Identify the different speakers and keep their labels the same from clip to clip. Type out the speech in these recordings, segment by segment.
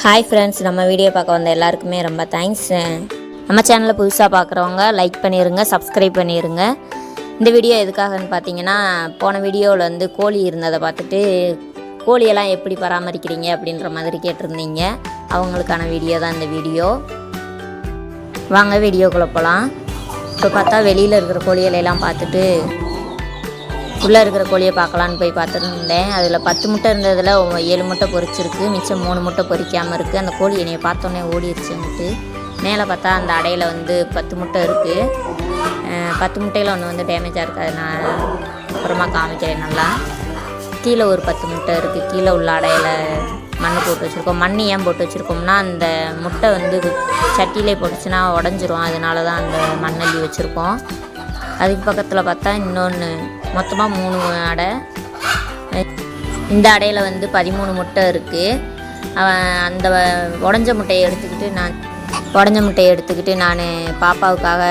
Speaker 1: Hi friends நம்ம video பார்க்க வந்த எல்லாருக்குமே ரொம்ப தேங்க்ஸ் நம்ம சேனலை புதுசாக பார்க்குறவங்க லைக் பண்ணிடுங்க சப்ஸ்கிரைப் பண்ணிடுங்க இந்த வீடியோ எதுக்காகன்னு பார்த்தீங்கன்னா போன வீடியோவில் வந்து கோழி இருந்ததை பார்த்துட்டு கோழியெல்லாம் எப்படி பராமரிக்கிறீங்க அப்படின்ற மாதிரி கேட்டிருந்தீங்க. அவங்களுக்கான வீடியோ தான் இந்த வீடியோ வாங்க வீடியோக்குள்ளே போகலாம் இப்போ பார்த்தா வெளியில் இருக்கிற கோழிகளெல்லாம் பார்த்துட்டு உள்ளே இருக்கிற கோழியை பார்க்கலான்னு போய் பார்த்துருந்தேன். அதில் பத்து முட்டை இருந்ததில் ஏழு முட்டை பொரிச்சிருக்கு மிச்சம் மூணு முட்டை பொறிக்காமல் இருக்குது அந்த கோழி என்னையை பார்த்தோன்னே ஓடிடுச்சுன்ட்டு மேலே பார்த்தா அந்த அடையில் வந்து பத்து முட்டை இருக்குது பத்து முட்டையில் ஒன்று வந்து டேமேஜாக இருக்குது நான் அப்புறமா காமிக்கிறேன் நல்லா. கீழே ஒரு பத்து முட்டை இருக்குது கீழே உள்ள அடையில் மண் போட்டு வச்சுருக்கோம். மண் ஏன் போட்டு வச்சுருக்கோம்னா அந்த முட்டை வந்து சட்டியிலே போட்டுச்சுன்னா உடஞ்சிரும். அதனால தான் அந்த மண்ணள்ளி வச்சுருக்கோம். அதுக்கு பக்கத்தில் பார்த்தா இன்னொன்று மொத்தமாக மூணு அடை. இந்த அடையில் வந்து பதிமூணு முட்டை இருக்குது அவன் அந்த உடஞ்ச முட்டையை எடுத்துக்கிட்டு நான் உடஞ்ச முட்டையை எடுத்துக்கிட்டு நான் பாப்பாவுக்காக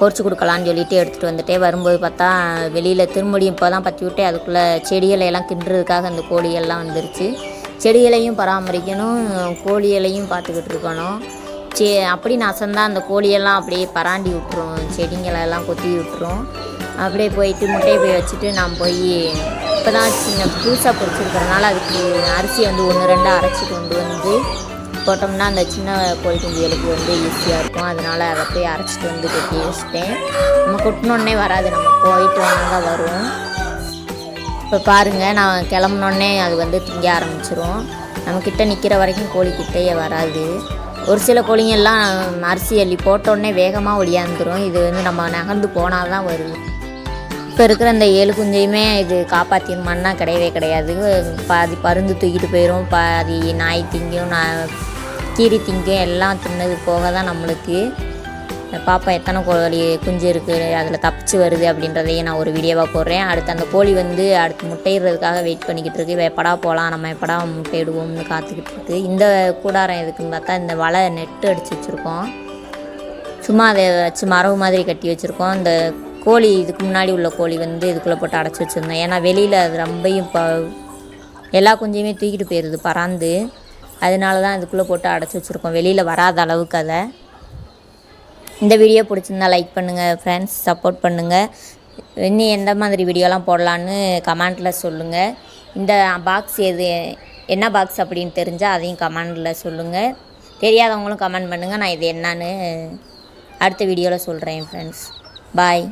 Speaker 1: பொறிச்சு கொடுக்கலான்னு சொல்லிட்டு எடுத்துகிட்டு வந்துட்டே வரும்போது பார்த்தா வெளியில் திரும்படியும் இப்போ தான் பற்றி விட்டு அதுக்குள்ளே செடிகளை எல்லாம் கிண்டுறதுக்காக அந்த கோழியெல்லாம் வந்துருச்சு. செடிகளையும் பராமரிக்கணும் கோழிகளையும் பார்த்துக்கிட்டு இருக்கணும். சே அப்படி நசந்தா அந்த கோழியெல்லாம் அப்படியே பராண்டி விட்டுரும் செடிங்களெல்லாம் கொத்தி விட்டுரும். அப்படியே போயிட்டு முட்டையை போய் வச்சுட்டு நான் போய் இப்போ தான் சின்ன புதுசாக பொரிச்சிருக்கிறனால அதுக்கு அரிசியை வந்து ஒன்று ரெண்டாக அரைச்சி கொண்டு வந்து போட்டோம்னா அந்த சின்ன கோழி குஞ்சுகளுக்கு வந்து ஈஸியாக இருக்கும். அதனால் அதை போய் அரைச்சிட்டு வந்து கொட்டி வச்சுட்டேன் நம்ம கொட்டினோடனே வராது. நம்ம போயிட்டு வந்தால் தான் வரும். இப்போ பாருங்கள் நான் கிளம்புனோடனே அது வந்து திங்க ஆரம்பிச்சிரும். நம்மக்கிட்ட நிற்கிற வரைக்கும் கோழி கிட்டேயே வராது. ஒரு சில கோழிங்கெல்லாம் அரிசி அள்ளி போட்டோடனே வேகமாக ஒடியாந்துரும் இது வந்து நம்ம நகர்ந்து போனால் தான் வரும். இப்போ இருக்கிற இந்த ஏழு குஞ்சையுமே இது காப்பாற்றிடுமான்னா கிடையவே கிடையாது. பாதி பருந்து தூக்கிட்டு போயிடும் பாதி நாய் திங்கும் நான் கீரி திங்கும் எல்லாம் தின்னது போக தான் நம்மளுக்கு பாப்பா எத்தனை கோழி குஞ்சு இருக்குது அதில் தப்பிச்சு வருது அப்படின்றதையும் நான் ஒரு வீடியோவாக போடுறேன். அடுத்து அந்த கோழி வந்து அடுத்து முட்டையிடுறதுக்காக வெயிட் பண்ணிக்கிட்டு இருக்கு. எப்படா போகலாம் நம்ம எப்படா முட்டையிடுவோம்னு காத்துக்கிட்டு இருக்கு. இந்த கூடாரம் எதுக்குன்னு பார்த்தா இந்த வலை நெட்டு அடித்து வச்சுருக்கோம். சும்மா அதை வச்சு மரவு மாதிரி கட்டி வச்சுருக்கோம். இந்த கோழி இதுக்கு முன்னாடி உள்ள கோழி வந்து இதுக்குள்ளே போட்டு அடைச்சி வச்சுருந்தேன் ஏன்னா வெளியில் அது ரொம்பையும் இப்போ எல்லா குஞ்சையுமே தூக்கிட்டு போயிடுது பறந்து. அதனால தான் இதுக்குள்ளே போட்டு அடைச்சி வச்சுருக்கோம். வெளியில் வராத அளவுக்கு அதை. இந்த வீடியோ பிடிச்சிருந்தா லைக் பண்ணுங்கள் ஃப்ரெண்ட்ஸ் சப்போர்ட் பண்ணுங்கள் இன்னும் எந்த மாதிரி வீடியோலாம் போடலான்னு கமெண்ட்டில் சொல்லுங்கள் இந்த பாக்ஸ் எது என்ன பாக்ஸ் அப்படின்னு தெரிஞ்சால் அதையும் கமெண்டில் சொல்லுங்கள் தெரியாதவங்களும் கமெண்ட் பண்ணுங்கள் நான் இது என்னன்னு அடுத்த வீடியோவில் சொல்கிறேன் ஃப்ரெண்ட்ஸ் பாய்